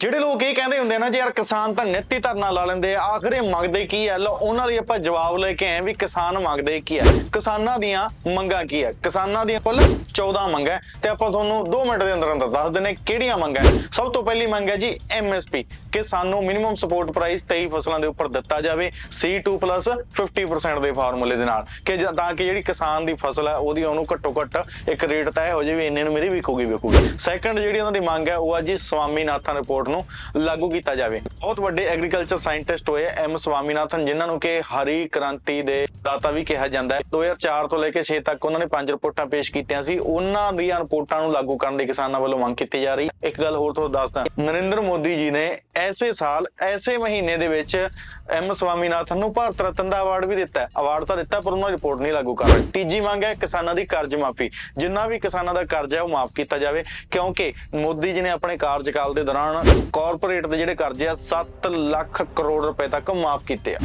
ਜਿਹੜੇ ਲੋਕ ਇਹ ਕਹਿੰਦੇ ਹੁੰਦੇ ਆ ਨਾ ਜੀ, ਯਾਰ ਕਿਸਾਨ ਤਾਂ ਨਿੱਤੀ ਧਰਨਾ ਲਾ ਲੈਂਦੇ ਆ, ਆਖਰ ਮੰਗਦੇ ਕੀ ਆ? ਲੋ ਉਹਨਾਂ ਲਈ ਆਪਾਂ ਜਵਾਬ ਲੈ ਕੇ ਆਏ ਵੀ ਕਿਸਾਨ ਮੰਗਦੇ ਕੀ ਆ? ਕਿਸਾਨਾਂ ਦੀਆਂ ਮੰਗਾਂ ਕੀ ਆ? ਕਿਸਾਨਾਂ ਦੀਆਂ ਕੁੱਲ 14 ਮੰਗਾਂ ਹੈ ਤੇ ਆਪਾਂ ਤੁਹਾਨੂੰ 2 ਮਿੰਟ ਦੇ ਅੰਦਰ ਅੰਦਰ ਦੱਸ ਦਿੰਨੇ ਕਿਹੜੀਆਂ ਮੰਗਾਂ ਸਭ ਤੋਂ ਪਹਿਲੀ ਮੰਗ ਹੈ ਜੀ ਐਮਐਸਪੀ ਕਿ ਸਾਨੂੰ ਮਿਨੀਮਮ ਸਪੋਰਟ ਪ੍ਰਾਈਸ 23 ਫਸਲਾਂ ਦੇ ਉੱਪਰ ਦਿੱਤਾ ਜਾਵੇ C2 50% ਦੇ ਫਾਰਮੂਲੇ ਦੇ ਨਾਲ, ਕਿ ਜ- ਤਾਂ ਕਿ ਜਿਹੜੀ ਕਿਸਾਨ ਦੀ ਫਸਲ ਹੈ ਉਹਦੀ ਉਹਨੂੰ ਘੱਟੋ ਘੱਟ ਇੱਕ ਰੇਟ ਤੈਅ ਹੋ ਜਾਵੇ ਇੰਨੇ ਨੂੰ ਮੇਰੀ ਵਿਕੂਗੀ ਵਿਕੂਗੀ ਸੈਕੰਡ ਜਿਹੜੀ ਉਹਨਾਂ ਦੀ ਮੰਗ ਹੈ ਉਹ ਆ ਜੀ ਸਵਾਮੀਨਾਥਨ ਰਿਪੋਰਟ ਨੂੰ ਲਾਗੂ ਕੀਤਾ ਜਾਵੇ। ਬਹੁਤ ਵੱਡੇ ਐਗਰੀਕਲਚਰ ਸਾਇੰਟਿਸਟ ਹੋਏ ਐਮ ਸਵਾਮੀਨਾਥਨ, ਜਿਨ੍ਹਾਂ ਨੂੰ ਕਿ ਹਰੀ ਕ੍ਰਾਂਤੀ ਦੇ ਦਾਤਾ ਵੀ ਕਿਹਾ ਜਾਂਦਾ ਹੈ। 2004 ਤੋਂ ਲੈ ਕੇ 6 ਤੱਕ ਉਹਨਾਂ ਨੇ ਪੰਜ ਰਿਪੋਰਟਾਂ ਪੇਸ਼ ਕੀਤੀਆਂ ਸੀ। ਉਹਨਾਂ ਦੀਆਂ ਰਿਪੋਰਟਾਂ ਨੂੰ ਲਾਗੂ ਕਰਨ ਦੀ ਕਿਸਾਨਾਂ ਵੱਲੋਂ ਮੰਗ ਕੀਤੀ ਜਾ ਰਹੀ ਹੈ। ਇੱਕ ਗੱਲ ਹੋਰ ਤੁਹਾਨੂੰ ਦੱਸਦਾ। ਨਰਿੰਦਰ ਮੋਦੀ ਜੀ ਨੇ ਐਸੇ ਸਾਲ, ਐਸੇ ਮਹੀਨੇ ਦੇ ਵਿੱਚ ਐਮ ਸਵਾਮੀਨਾਥਨ ਨੂੰ ਭਾਰਤ ਰਤਨ ਦਾ ਅਵਾਰਡ ਵੀ ਦਿੱਤਾ ਹੈ। ਅਵਾਰਡ ਤਾਂ ਦਿੱਤਾ, ਪਰ ਉਹਨਾਂ ਰਿਪੋਰਟ ਨਹੀਂ ਲਾਗੂ ਕਰ ਰਹੇ। ਤੀਜੀ ਮੰਗ ਹੈ ਕਿਸਾਨਾਂ ਦੀ ਕਰਜ਼ ਮਾਫੀ। ਜਿੰਨਾ ਵੀ ਕਿਸਾਨਾਂ ਦਾ ਕਰਜ਼ ਹੈ, ਉਹ ਮਾਫ ਕੀਤਾ ਜਾਵੇ, ਕਿਉਂਕਿ ਮੋਦੀ ਜੀ ਨੇ ਆਪਣੇ ਕਾਰਜਕਾਲ ਦੇ ਦੌਰਾਨ ਕਾਰਪੋਰੇਟ ਦੇ ਜਿਹੜੇ ਕਰਜ਼ੇ ਆ 7 ਲੱਖ ਕਰੋੜ ਰੁਪਏ ਤੱਕ ਮਾਫ ਕੀਤੇ ਆ।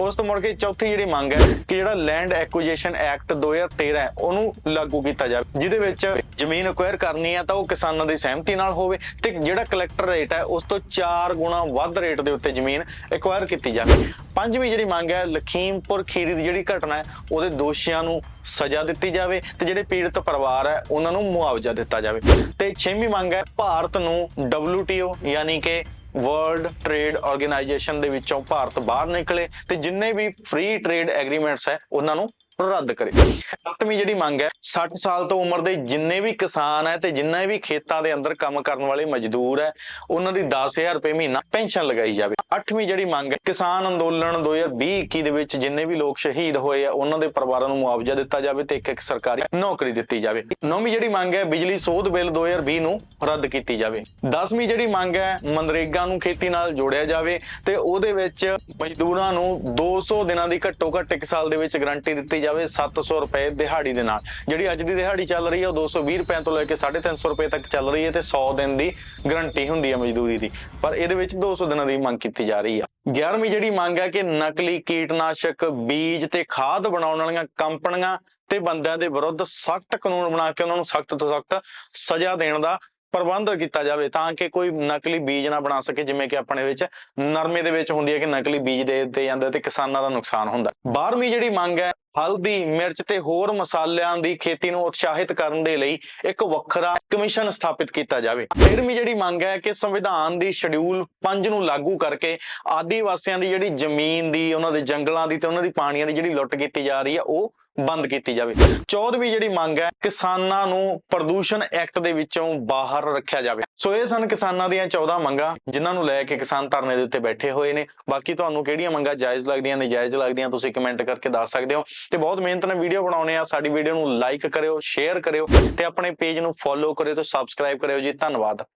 ਉਸ ਤੋਂ ਮੁੜ ਕੇ ਚੌਥੀ ਜਿਹੜੀ ਮੰਗ ਹੈ ਕਿ ਜਿਹੜਾ ਲੈਂਡ ਐਕੁਜੀਸ਼ਨ ਐਕਟ 2013 ਹੈ, ਉਹਨੂੰ ਲਾਗੂ ਕੀਤਾ ਜਾਵੇ, ਜਿਹਦੇ ਵਿੱਚ ਜ਼ਮੀਨ ਅਕਵਾਇਰ ਕਰਨੀ ਹੈ ਤਾਂ ਉਹ ਕਿਸਾਨਾਂ ਦੀ ਸਹਿਮਤੀ ਨਾਲ ਹੋਵੇ ਤੇ ਜਿਹੜਾ ਕਲੈਕਟਰ ਰੇਟ ਹੈ, ਉਸ ਤੋਂ 4 ਗੁਣਾ ਵੱਧ ਰੇਟ ਦੇ ਉੱਤੇ ਜ਼ਮੀਨ ਐਕਵਾਇਰ ਕੀਤੀ ਜਾਵੇ। ਪੰਜਵੀਂ ਜਿਹੜੀ ਮੰਗ ਹੈ, ਲਖੀਮਪੁਰ ਖੀਰੀ ਦੀ ਜਿਹੜੀ ਘਟਨਾ ਹੈ, ਉਹਦੇ ਦੋਸ਼ੀਆਂ ਨੂੰ ਸਜ਼ਾ ਦਿੱਤੀ ਜਾਵੇ ਤੇ ਜਿਹੜੇ ਪੀੜਤ ਪਰਿਵਾਰ ਹੈ, ਉਹਨਾਂ ਨੂੰ ਮੁਆਵਜ਼ਾ ਦਿੱਤਾ ਜਾਵੇ। ਤੇ ਛੇਵੀਂ ਮੰਗ ਹੈ, ਭਾਰਤ ਨੂੰ WTO ਯਾਨੀ ਕਿ ਵਰਲਡ ਟ੍ਰੇਡ ਆਰਗੇਨਾਈਜੇਸ਼ਨ ਦੇ ਵਿੱਚੋਂ ਭਾਰਤ ਬਾਹਰ ਨਿਕਲੇ ਤੇ ਜਿੰਨੇ ਵੀ ਫ੍ਰੀ ਟ੍ਰੇਡ ਐਗਰੀਮੈਂਟਸ ਹੈ, ਉਹਨਾਂ ਨੂੰ ਰੱਦ ਕਰੇ। ਸੱਤਵੀਂ ਜਿਹੜੀ ਮੰਗ ਹੈ 60 ਸਾਲ ਤੋਂ ਉਮਰ ਦੇ ਜਿੰਨੇ ਵੀ ਕਿਸਾਨ ਹੈ ਤੇ ਜਿੰਨੇ ਵੀ ਖੇਤਾਂ ਦੇ ਅੰਦਰ ਕੰਮ ਕਰਨ ਵਾਲੇ ਮਜ਼ਦੂਰ ਹੈ, ਉਹਨਾਂ ਦੀ 10000 ਰੁਪਏ ਮਹੀਨਾ ਪੈਨਸ਼ਨ ਲਗਾਈ ਜਾਵੇ। ਅੱਠਵੀਂ ਜਿਹੜੀ ਮੰਗ ਹੈ, ਕਿਸਾਨ ਅੰਦੋਲਨ 2020-21 ਦੇ ਵਿੱਚ ਜਿੰਨੇ ਵੀ ਲੋਕ ਸ਼ਹੀਦ ਹੋਏ ਆ, ਉਹਨਾਂ ਦੇ ਪਰਿਵਾਰਾਂ ਨੂੰ ਮੁਆਵਜ਼ਾ ਦਿੱਤਾ ਜਾਵੇ ਤੇ ਇੱਕ ਇੱਕ ਸਰਕਾਰੀ ਨੌਕਰੀ ਦਿੱਤੀ ਜਾਵੇ। ਨੌਵੀਂ ਜਿਹੜੀ ਮੰਗ ਹੈ, ਬਿਜਲੀ ਸੋਧ ਬਿੱਲ 2020 ਨੂੰ ਰੱਦ ਕੀਤੀ ਜਾਵੇ। ਦਸਵੀਂ ਜਿਹੜੀ ਮੰਗ ਹੈ, ਮਨਰੇਗਾ ਨੂੰ ਖੇਤੀ ਨਾਲ ਜੋੜਿਆ ਜਾਵੇ ਤੇ ਉਹਦੇ ਵਿੱਚ ਮਜ਼ਦੂਰਾਂ ਨੂੰ 200 ਦਿਨਾਂ ਦੀ ਘੱਟੋ ਘੱਟ ਇੱਕ ਸਾਲ ਦੇ ਵਿੱਚ ਗਾਰੰਟੀ ਦਿੱਤੀ ਜਾਵੇ 700 ਰੁਪਏ ਦਿਹਾੜੀ ਦੇ ਨਾਲ। ਜਿਹੜੀ ਅੱਜ ਦੀ ਦਿਹਾੜੀ ਚੱਲ ਰਹੀ ਹੈ, ਉਹ 220 ਰੁਪਏ ਤੋਂ ਲੈ ਕੇ 350 ਰੁਪਏ ਤੱਕ ਚੱਲ ਰਹੀ ਹੈ ਤੇ 100 ਦਿਨ ਦੀ ਗਾਰੰਟੀ ਹੁੰਦੀ ਹੈ ਮਜ਼ਦੂਰੀ ਦੀ। ਪਰ ਇਹਦੇ ਵਿੱਚ 200 ਦਿਨਾਂ ਦੀ ਮੰਗ ਕੀਤੀ ਜਾ ਰਹੀ ਹੈ 11ਵੀਂ ਜਿਹੜੀ ਮੰਗ ਹੈ ਕਿ ਨਕਲੀ ਕੀਟਨਾਸ਼ਕ, ਬੀਜ ਤੇ ਖਾਦ ਬਣਾਉਣ ਵਾਲੀਆਂ ਕੰਪਨੀਆਂ ਤੇ ਬੰਦਿਆਂ ਦੇ ਵਿਰੁੱਧ ਸਖਤ ਕਾਨੂੰਨ ਬਣਾ ਕੇ ਉਹਨਾਂ ਨੂੰ ਸਖਤ ਤੋਂ ਸਖਤ ਸਜ਼ਾ ਦੇਣ ਦਾ ਪ੍ਰਬੰਧ ਕੀਤਾ ਜਾਵੇ ਤਾਂ ਕਿ ਕੋਈ ਨਕਲੀ ਬੀਜ ਨਾ ਬਣਾ ਸਕੇ, ਜਿਵੇਂ ਕਿ ਆਪਣੇ ਵਿੱਚ ਨਰਮੇ ਦੇ ਵਿੱਚ ਹੁੰਦੀ ਹੈ ਕਿ ਨਕਲੀ ਬੀਜ ਦੇ ਦਿੱਤੇ ਜਾਂਦੇ ਤੇ ਕਿਸਾਨਾਂ ਦਾ ਨੁਕਸਾਨ ਹੁੰਦਾ। 12ਵੀਂ ਜਿਹੜੀ ਮੰਗ ਹੈ ਹਲਦੀ, ਮਿਰਚ ਤੇ ਹੋਰ ਮਸਾਲਿਆਂ ਦੀ ਖੇਤੀ ਨੂੰ ਉਤਸ਼ਾਹਿਤ ਕਰਨ ਦੇ ਲਈ ਇੱਕ ਵੱਖਰਾ ਕਮਿਸ਼ਨ ਸਥਾਪਿਤ ਕੀਤਾ ਜਾਵੇ। 13ਵੀਂ ਜਿਹੜੀ ਮੰਗ ਹੈ ਕਿ ਸੰਵਿਧਾਨ ਦੀ ਸ਼ਡਿਊਲ 5 ਨੂੰ ਲਾਗੂ ਕਰਕੇ ਆਦੀਵਾਸੀਆਂ ਦੀ ਜਿਹੜੀ ਜ਼ਮੀਨ ਦੀ, ਉਹਨਾਂ ਦੇ ਜੰਗਲਾਂ ਦੀ ਤੇ ਉਹਨਾਂ ਦੀ ਪਾਣੀਆਂ ਦੀ ਜਿਹੜੀ ਲੁੱਟ ਕੀਤੀ ਜਾ ਰਹੀ ਹੈ, ਉਹ ਬੰਦ ਕੀਤੀ ਜਾਵੇ। 14ਵੀਂ ਜਿਹੜੀ ਮੰਗ ਹੈ, ਕਿਸਾਨਾਂ ਨੂੰ ਪ੍ਰਦੂਸ਼ਣ ਐਕਟ ਦੇ ਵਿੱਚੋਂ ਬਾਹਰ ਰੱਖਿਆ ਜਾਵੇ। ਸੋ ਇਹ ਸਨ ਕਿਸਾਨਾਂ ਦੀਆਂ 14 ਮੰਗਾਂ, ਜਿਨ੍ਹਾਂ ਨੂੰ ਲੈ ਕੇ ਕਿਸਾਨ ਧਰਨੇ ਦੇ ਉੱਤੇ ਬੈਠੇ ਹੋਏ ਨੇ। ਬਾਕੀ ਤੁਹਾਨੂੰ ਕਿਹੜੀਆਂ ਮੰਗਾਂ ਜਾਇਜ਼ ਲੱਗਦੀਆਂ, ਨਜਾਇਜ਼ ਲੱਗਦੀਆਂ, ਤੁਸੀਂ ਕਮੈਂਟ ਕਰਕੇ ਦੱਸ ਸਕਦੇ ਹੋ। ਤੇ ਬਹੁਤ ਮਿਹਨਤ ਨਾਲ ਵੀਡੀਓ ਬਣਾਉਣੇ ਆ ਸਾਡੀ ਵੀਡੀਓ ਨੂੰ ਲਾਈਕ ਕਰਿਓ, ਸ਼ੇਅਰ ਕਰਿਓ ਤੇ ਆਪਣੇ ਪੇਜ ਨੂੰ ਫੋਲੋ ਕਰਿਓ ਤੇ ਸਬਸਕ੍ਰਾਈਬ ਕਰਿਓ ਜੀ। ਧੰਨਵਾਦ।